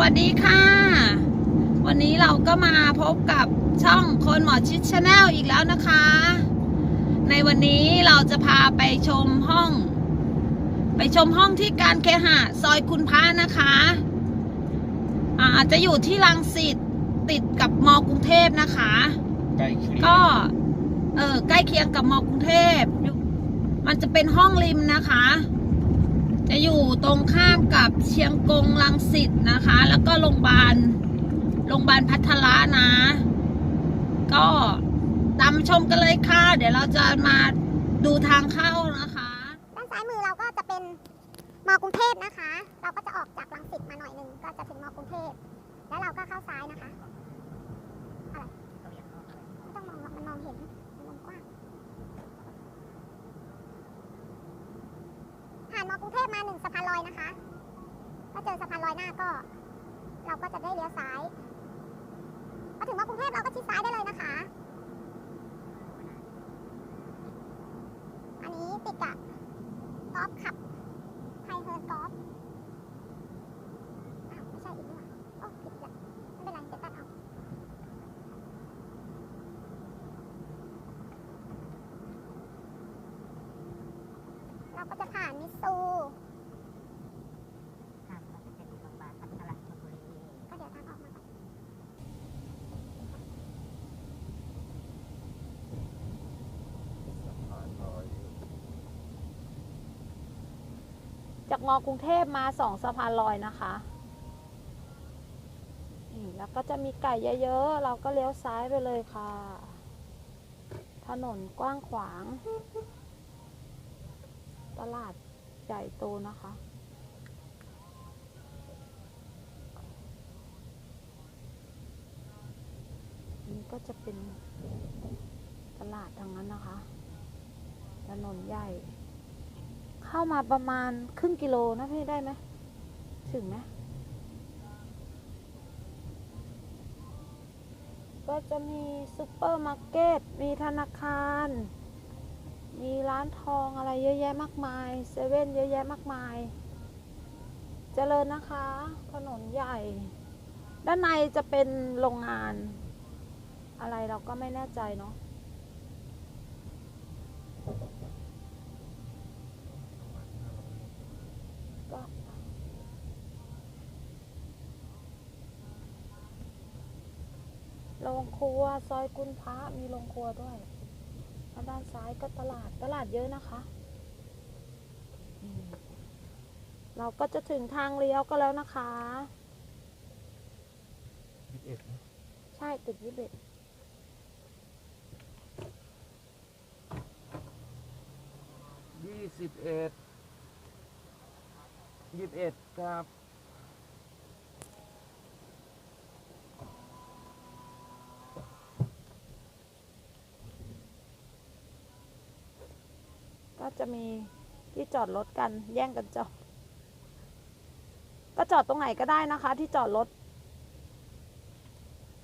วัสดีค่ะ วันนี้เราก็มาพบกับช่องคนหมอชิดชาแนลอีกแล้วนะคะ ในวันนี้เราจะพาไปชมห้อง ไปชมห้องที่การเคหะซอยคุณพระนะคะอาอาจจะอยู่ที่รังสิตติดกับมกรุงเทพนะคะใกล้เคียงก็เออใกล้เคียงกับมกรุงเทพอยู่มันจะเป็นห้องริมนะคะ จะอยู่ตรงข้ามกับเชียงกงลังสิตนะคะ แล้วก็โรงพยาบาลโรงพยาบาลพัทละนะ ก็ตามชมกันเลยค่ะ เดี๋ยวเราจะมาดูทางเข้านะคะ ด้านซ้ายมือเราก็จะเป็นมอกรุงเทพนะคะ เราก็จะออกจากรังสิตมาหน่อยหนึ่งก็จะถึงมอกรุงเทพแล้วเราก็เข้าซ้ายนะคะ อะไรไม่ต้องมองหรอกมันมองเห็นมันมุมกว้าง ผ่านมอกรุงเท พมาหนึ่งสะพานลอยนะคะก็เจอสะพานลอยหน้าก็ เราก็จะได้เลี้ยวซ้ายพอถึงมอกรุงเทพเราก็ชิดซ้ายได้เลยนะคะ อันนี้ติดกับกอล์ฟขับไทยเฮิร์นกอล์ฟอ้าวไม่ใช่อีกนี่หว่าโอ้ผิดละไม่เป็นไรเดี๋ยวตัดเอาเรา ก็จะผ่านมิสซูค่ะเราจะเป็นโรงพยาบาลพัฒนาชลบุรีก็เดี๋ยวทางออกมาก่อนจากมอกรุงเทพมาสองสะพานลอยนะคะนี่แล้วก็จะมีไก่เยอะๆ เราก็เลี้ยวซ้ายไปเลยค่ะ ถนนกว้างขวาง ตลาดใหญ่โตนะคะ นี่ก็จะเป็นตลาดทางนั้นนะคะ ถนนใหญ่ เข้ามาประมาณครึ่งกิโลนะพี่ได้ไหม ถึงไหมก็จะมีซุปเปอร์มาร์เก็ต มีธนาคาร มีร้านทองอะไรเยอะแยะมากมายเซเว่นเยอะแยะมากมาย เจริญนะคะ ถนนใหญ่ ด้านในจะเป็นโรงงาน อะไรเราก็ไม่แน่ใจเนาะโรงครัวซอยกุนพระมีโรงครัวด้วย แล้วด้านซ้ายก็ตลาดตลาดเยอะนะคะอืมเราก็จะถึงทางเลี้ยวก็แล้วนะคะยี่สิบเอ็ดนะใช่ตึกยี่สิบเอ็ดยี่สิบเอ็ดยี่สิบเอ็ดครับ ก็จะมีที่จอดรถกันแย่งกันจอด ก็จอดตรงไหนก็ได้นะคะ ที่จอดรถ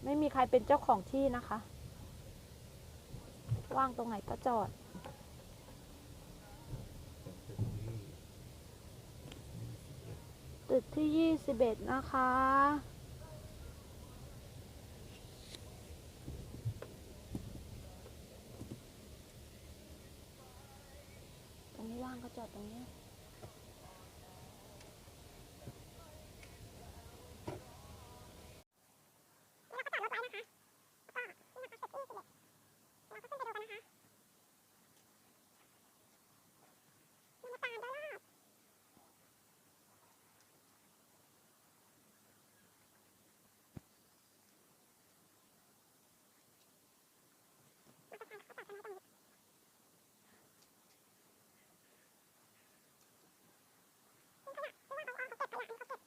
ไม่มีใครเป็นเจ้าของที่นะคะ ว่างตรงไหนก็จอด ตึกที่ยี่สิบเอ็ดนะคะ ตรงนี้ว่างก็จอดตรงนี้ เราก็จอดรถไว้นะคะ ก็นี่นะคะตึกที่21เราก็ขึ้นไปดูกันนะคะบรรยากาศโดยรอบมอเตอร์ไซค์เขาจอดกันไว้ตรงนี้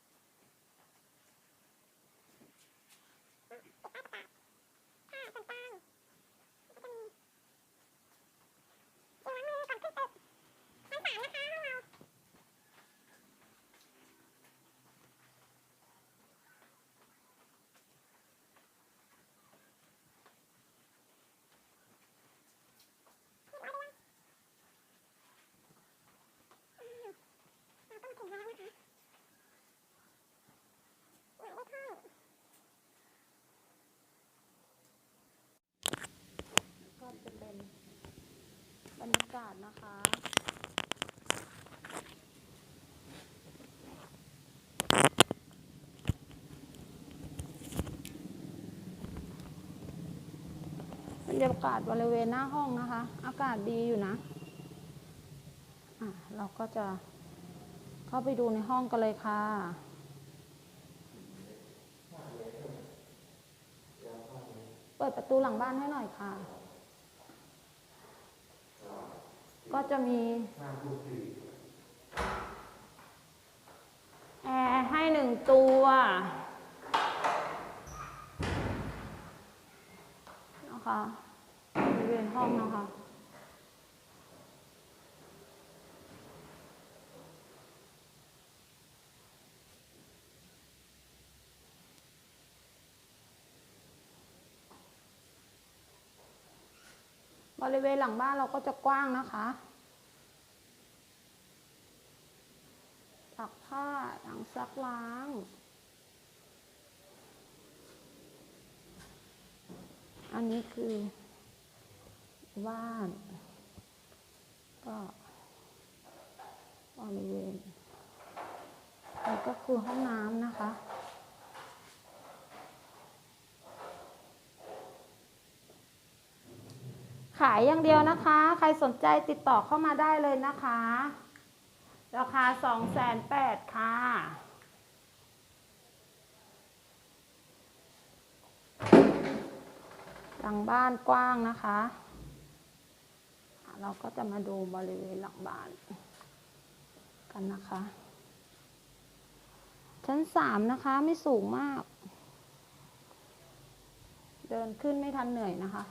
า กาศนะคะ บรรยากาศบริเวณหน้าห้องนะคะ อากาศดีอยู่นะะเราก็จะเข้าไปดูในห้องกันเลยค่ะเปิดประตูหลังบ้านให้หน่อยค่ะ ก็จะมีแอร์ให้หนึ่งตัว นะคะบริเวณห้องนะคะ บริเวณหลังบ้านเราก็จะกว้างนะคะตักผ้าถังซักล้าง อันนี้คือบ้าน ก็บริเวณนี่ก็คือห้องน้ำนะคะายอย่างเดียวนะคะ ใครสนใจติดต่อเข้ามาได้เลยนะคะ ราคา2 8 0 0 0ค่ะหลังบ้านกว้างนะคะ เราก็จะมาดูบริเวณหลังบ้านกันนะคะ ชั้นสามนะคะไม่สูงมาก เดินขึ้นไม่ทันเหนื่อยนะคะ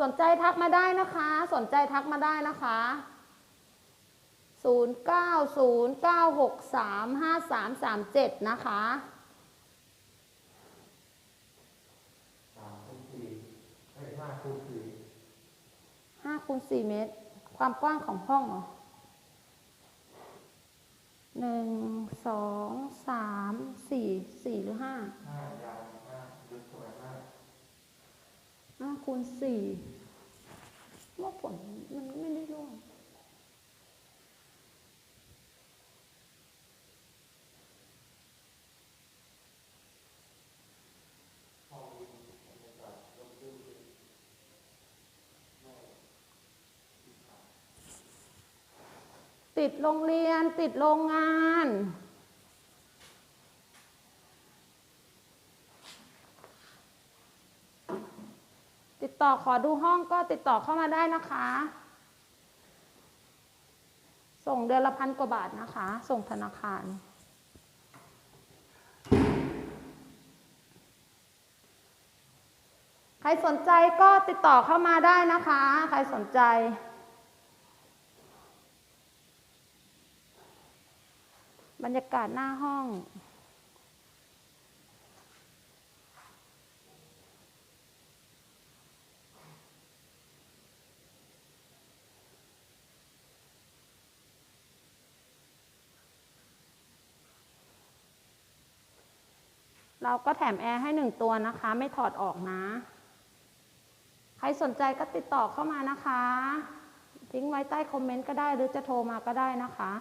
สนใจทักมาได้นะคะ สนใจทักมาได้นะคะ 0909635337 นะคะสามคูณสี่ไอ้ห้าคูณสี่ห้าคูณสี่เมตร ความกว้างของห้องเหรอหนึ่งสองสามสี่สี่หรือห้า ห้ายาวห้าลึกสวยมาก ห้า คูณสี่ว่าผลมันไม่ได้ร่วงติดโรงเรียนติดโรงงาน ต่อขอดูห้องก็ติดต่อเข้ามาได้นะคะ ส่งเดือนละพันกว่าบาทนะคะ ส่งธนาคารใครสนใจก็ติดต่อเข้ามาได้นะคะ ใครสนใจ บรรยากาศหน้าห้อง เราก็แถมแอร์ให้หนึ่งตัวนะคะ ไม่ถอดออกนะ ใครสนใจก็ติดต่อเข้ามานะคะทิ้งไว้ใต้คอมเมนต์ก็ได้หรือจะโทรมาก็ได้นะคะ